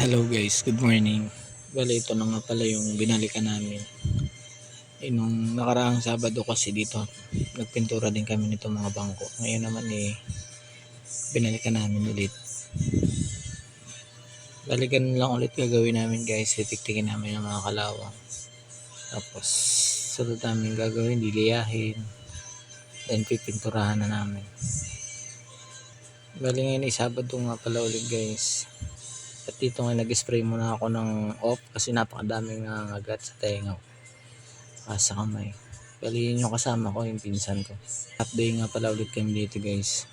Hello guys, good morning. Bale, ito na nga pala yung binalikan namin. Eh, nung nakaraang Sabado kasi dito, nagpintura din kami nito mga bangko. Ngayon naman eh, binalikan namin ulit. Balikan lang ulit gagawin namin guys, titiktikin namin ang mga kalawang. Tapos, sunod namin gagawin, liliyahin. Then, pipinturahan na namin. Bali ngayon ay Sabado nga pala ulit guys. At dito nga nag-spray muna ako ng off kasi napakadaming nangangagat sa tenga ko. Ah, sa kamay. Bali yun yung kasama ko, yung pinsan ko. Day nga pala ulit kami dito guys.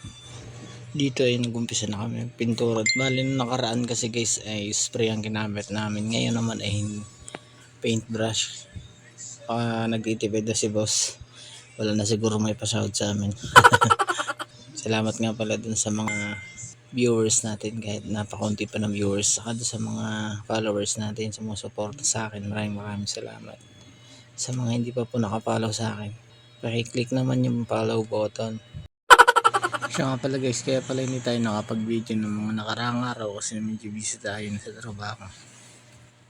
Dito ay nag-umpisa na kami pintura. At Bali nung nakaraan kasi guys ay spray ang ginamit namin. Ngayon naman ay paintbrush. Ah, nagtitipid na si boss. Wala na siguro may pasahod sa amin. Salamat nga pala dun sa mga viewers natin kahit napakaunti pa ng viewers saka sa mga followers natin sa mga suporta sa akin. Maraming maraming salamat. Sa mga hindi pa po nakapollow sa akin pakiclick naman yung follow button. Siya nga pala guys kaya pala hindi tayo nakapag video ng mga nakaraang araw kasi medyo busy tayo sa trabaho.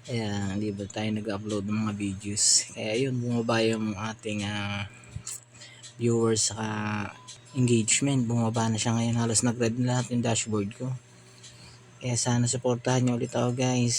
Kaya hindi ba tayo nag-upload ng mga videos? Kaya yun bumaba yung ating ah, viewers sa engagement. Bumaba na siya ngayon. Halos nag-red na lahat yung dashboard ko. Kaya sana supportahan nyo ulit ako guys.